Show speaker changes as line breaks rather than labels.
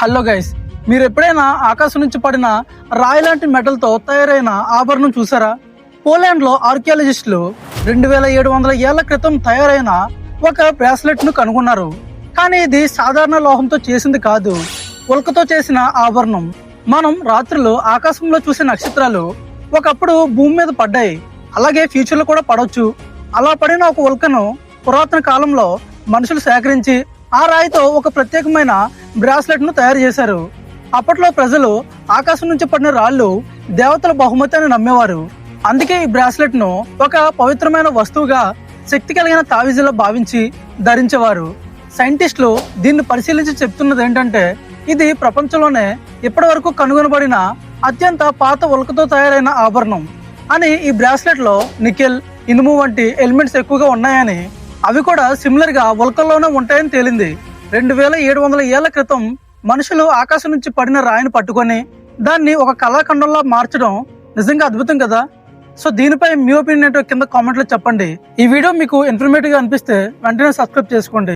Hello guys మీరు ఎప్పుడైనా ఆకాశం నుంచి పడిన రాయి లాంటి మెటల్తో తయారైన ఆభరణం చూసారా? పోలాండ్లో ఆర్కియాలజిస్టులు రెండు వేల ఏడు వందల ఏళ్ళ క్రితం తయారైన ఒక బ్రాస్లెట్ను కనుగొన్నారు. కానీ ఇది సాధారణ లోహంతో చేసింది కాదు. ఉల్కతో చేసిన ఆభరణం. మనం రాత్రులు ఆకాశంలో చూసే నక్షత్రాలు ఒకప్పుడు భూమి మీద పడ్డాయి. అలాగే ఫ్యూచర్లో కూడా పడవచ్చు. అలా పడిన ఒక ఉల్కను పురాతన కాలంలో మనుషులు సేకరించి ఆ రాయితో ఒక ప్రత్యేకమైన బ్రాస్లెట్ను తయారు చేశారు. అప్పట్లో ప్రజలు ఆకాశం నుంచి పడిన రాళ్ళు దేవతల బహుమతి అని నమ్మేవారు. అందుకే ఈ బ్రాస్లెట్ను ఒక పవిత్రమైన వస్తువుగా శక్తి కలిగిన తావిజులా భావించి ధరించేవారు. సైంటిస్టులు దీన్ని పరిశీలించి చెప్తున్నది ఏంటంటే ఇది ప్రపంచంలోనే ఇప్పటి వరకు కనుగొనబడిన అత్యంత పాత ఉల్కతో తయారైన ఆభరణం. అని ఈ బ్రాస్లెట్లో నికెల్ ఇనుము వంటి ఎలిమెంట్స్ ఎక్కువగా ఉన్నాయని అవి కూడా సిమిలర్గా ఉల్కల్లోనే ఉంటాయని తేలింది. రెండు వేల ఏడు వందల ఏళ్ళ క్రితం మనుషులు ఆకాశం నుంచి పడిన రాయిని పట్టుకొని దాన్ని ఒక కళాఖండంలో మార్చడం నిజంగా అద్భుతం కదా? సో దీనిపై మీ ఒపీనియన్ ఏంటో కింద కామెంట్లో చెప్పండి. ఈ వీడియో మీకు ఇన్ఫర్మేటివ్గా అనిపిస్తే వెంటనే సబ్స్క్రైబ్ చేసుకోండి.